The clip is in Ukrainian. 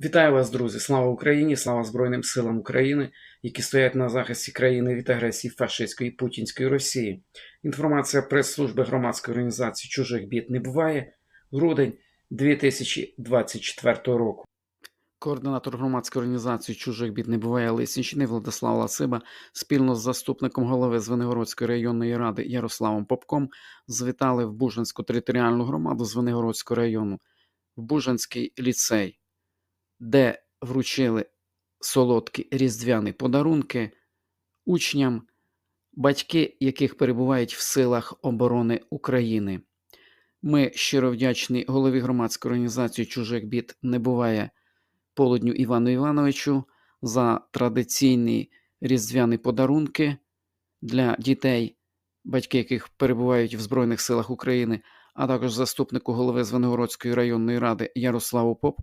Вітаю вас, друзі! Слава Україні! Слава Збройним силам України, які стоять на захисті країни від агресії фашистської путінської Росії. Інформація прес-служби громадської організації чужих бід не буває. Грудень 2024 року. Координатор громадської організації чужих бід не буває Лисінщини Владислав Ласиба спільно з заступником голови Звенигородської районної ради Ярославом Попком звітали в Бужанську територіальну громаду Звенигородського району, в Бужанський ліцей де вручили солодкі різдвяні подарунки учням, батьки яких перебувають в силах оборони України. Ми щиро вдячні голові громадської організації чужих бід не буває Полудню Івану Івановичу за традиційні різдвяні подарунки для дітей, батьки яких перебувають в Збройних силах України, а також заступнику голови Звенигородської районної ради Ярославу Поп